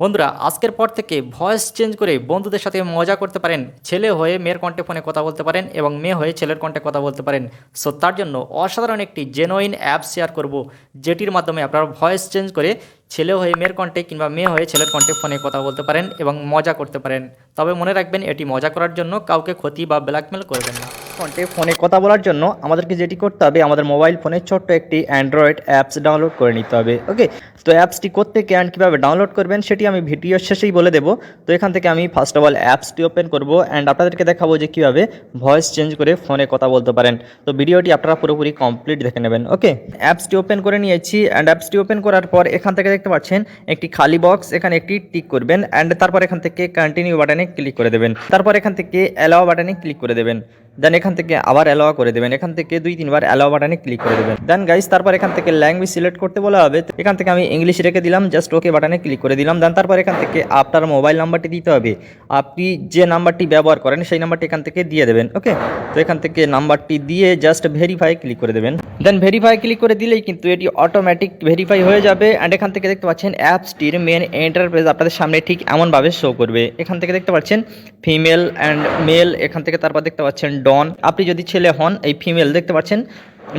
বন্ধুরা, আজকের পর থেকে ভয়েস চেঞ্জ করে বন্ধুদের সাথে মজা করতে পারেন, ছেলে হয়ে মেয়ের কণ্ঠে ফোনে কথা বলতে পারেন এবং মেয়ে হয়ে ছেলের কণ্ঠে কথা বলতে পারেন। সো তার জন্য অসাধারণ একটি জেনুইন অ্যাপ শেয়ার করব, যেটির মাধ্যমে আপনারা ভয়েস চেঞ্জ করে ছেলে হয়ে মেয়ের কণ্ঠে কিংবা মেয়ে হয়ে ছেলের কণ্ঠে ফোনে কথা বলতে পারেন এবং মজা করতে পারেন। তবে মনে রাখবেন, এটি মজা করার জন্য কাউকে ক্ষতি বা ব্ল্যাকমেল করবেন না। কণ্ঠে ফোনে কথা বলার জন্য আমাদেরকে যেটি করতে হবে, আমাদের মোবাইল ফোনে ছোট্ট একটি অ্যান্ড্রয়েড অ্যাপস ডাউনলোড করে নিতে হবে ওকে তো অ্যাপসটি কোত্থেকে অ্যান্ড কীভাবে ডাউনলোড করবেন সেটি আমি ভিডিওর শেষেই বলে দেবো। তো এখান থেকে আমি ফার্স্ট অফ অল অ্যাপসটি ওপেন করব অ্যান্ড আপনাদেরকে দেখাবো যে কীভাবে ভয়েস চেঞ্জ করে ফোনে কথা বলতে পারেন। তো ভিডিওটি আপনারা পুরোপুরি কমপ্লিট দেখে নেবেন ওকে অ্যাপসটি ওপেন করে নিয়েছি অ্যান্ড অ্যাপসটি ওপেন করার পর এখান থেকে দেখতে পাচ্ছেন একটি খালি বক্স এখানে একটি টিক করবেন অ্যান্ড তারপর এখান থেকে কন্টিনিউ বাটনে ক্লিক করে দেবেন। তারপর এখান থেকে অ্যালাও বাটনে ক্লিক করে দেবেন। দেন এখান থেকে আবার অ্যালাওয়া করে দেবেন এখান থেকে দুই তিনবার অ্যালাও বাটনে ক্লিক করে দেবেন দেন গাইস তারপর এখান থেকে ল্যাঙ্গুয়েজ সিলেক্ট করতে বলা হবে এখান থেকে আমি ইংলিশ রেখে দিলাম জাস্ট ওকে বাটনে ক্লিক করে দিলাম দেন তারপর এখান থেকে আপনার মোবাইল নাম্বারটি দিতে হবে আপনি যে নাম্বারটি ব্যবহার করেন সেই নাম্বারটি এখান থেকে দিয়ে দেবেন ওকে তো এখান থেকে নাম্বারটি দিয়ে জাস্ট ভেরিফাই ক্লিক করে দেবেন দেন ভেরিফাই ক্লিক করে দিলেই কিন্তু এটি অটোমেটিক ভেরিফাই হয়ে যাবে অ্যান্ড এখান থেকে দেখতে পাচ্ছেন অ্যাপসটির মেন এন্টারপ্রাইজ আপনাদের সামনে ঠিক এমনভাবে শো করবে এখান থেকে দেখতে পাচ্ছেন ফিমেল অ্যান্ড মেল এখান থেকে তারপর দেখতে পাচ্ছেন ডন। আপনি যদি ছেলে হন এই ফিমেল দেখতে পাচ্ছেন?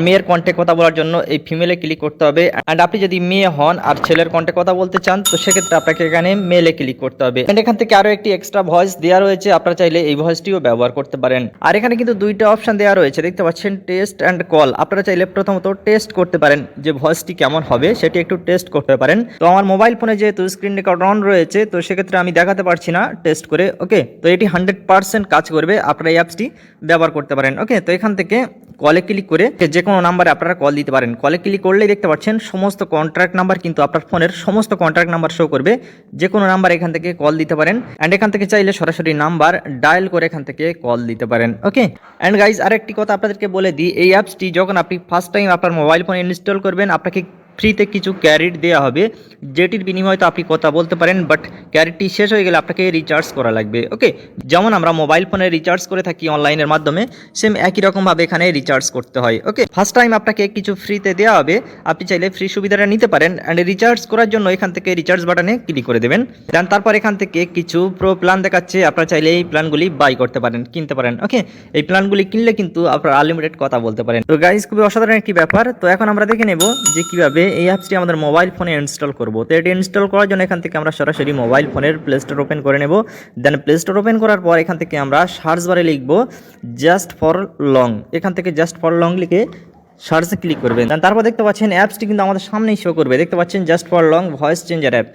মেয়ের কণ্ঠে কথা বলার জন্য এই ফিমেলে ক্লিক করতে হবে। অ্যান্ড আপনি যদি মেয়ে হন আর ছেলের কণ্ঠে কথা বলতে চান, তো সেক্ষেত্রে আপনাকে এখানে মেলে ক্লিক করতে হবে। অ্যান্ড এখান থেকে আরও একটি এক্সট্রা ভয়েস দেওয়া রয়েছে, আপনারা চাইলে এই ভয়েসটিও ব্যবহার করতে পারেন। আর এখানে কিন্তু দুইটা অপশন দেওয়া রয়েছে, দেখতে পাচ্ছেন টেস্ট অ্যান্ড কল আপনারা চাইলে প্রথমত টেস্ট করতে পারেন যে ভয়েসটি কেমন হবে, সেটি একটু টেস্ট করতে পারেন। তো আমার মোবাইল ফোনে যেহেতু স্ক্রিন রেকর্ড অন রয়েছে, তো সেক্ষেত্রে আমি দেখাতে পারছি না টেস্ট করে ওকে তো এটি হান্ড্রেড পার্সেন্ট কাজ করবে, আপনারা এই অ্যাপসটি ব্যবহার করতে পারেন ওকে তো এখান থেকে কলে ক্লিক করে যে কোনো নাম্বারে আপনারা কল দিতে পারেন। কলে ক্লিক করলেই দেখতে পাচ্ছেন সমস্ত কন্ট্রাক্ট নাম্বার কিন্তু আপনার ফোনের সমস্ত কন্ট্রাক্ট নাম্বার শো করবে। যে কোনো নাম্বার এখান থেকে কল দিতে পারেন। অ্যান্ড এখান থেকে চাইলে সরাসরি নাম্বার ডায়াল করে এখান থেকে কল দিতে পারেন। ওকে অ্যান্ড গাইজ আরেকটি কথা আপনাদেরকে বলে দিই, এই অ্যাপসটি যখন আপনি ফার্স্ট টাইম আপনার মোবাইল ফোনে ইনস্টল করবেন, আপনাকে ফ্রিতে কিছু ক্যারিট দেওয়া হবে, যেটির বিনিময়ে তো আপনি কথা বলতে পারেন বাট ক্যারিটটি শেষ হয়ে গেলে আপনাকে রিচার্জ করা লাগবে। ওকে যেমন আমরা মোবাইল ফোনে রিচার্জ করে থাকি অনলাইনের মাধ্যমে সেম একই রকমভাবে এখানে রিচার্জ করতে হয়। ওকে ফার্স্ট টাইম আপনাকে কিছু ফ্রিতে দেওয়া হবে, আপনি চাইলে ফ্রি সুবিধাটা নিতে পারেন অ্যান্ড রিচার্জ করার জন্য এখান থেকে রিচার্জ বাটনে ক্লিক করে দেবেন। দেন তারপর এখান থেকে কিছু প্রো প্ল্যান দেখাচ্ছে, আপনারা চাইলে এই প্ল্যানগুলি বাই করতে পারেন, কিনতে পারেন। ওকে এই প্ল্যানগুলি কিনলে কিন্তু আপনারা আনলিমিটেড কথা বলতে পারেন। তো গাইজ খুবই অসাধারণ একটি ব্যাপার। তো এখন আমরা দেখে নেব যে কীভাবে এই অ্যাপসটি আমাদের মোবাইল ফোনে ইনস্টল করব। তো এটি ইনস্টল করার জন্য এখান থেকে আমরা সরাসরি মোবাইল ফোনের প্লে স্টোর ওপেন করে নেব। দেন প্লে স্টোর ওপেন করার পর এখান থেকে আমরা সার্চ বারে লিখব জাস্ট ফর লং এখান থেকে জাস্ট ফর লং লিখে সার্চে ক্লিক করবেন। তারপর দেখতে পাচ্ছেন অ্যাপসটি কিন্তু আমাদের সামনেই শো করবে। দেখতে পাচ্ছেন just for long voice changer app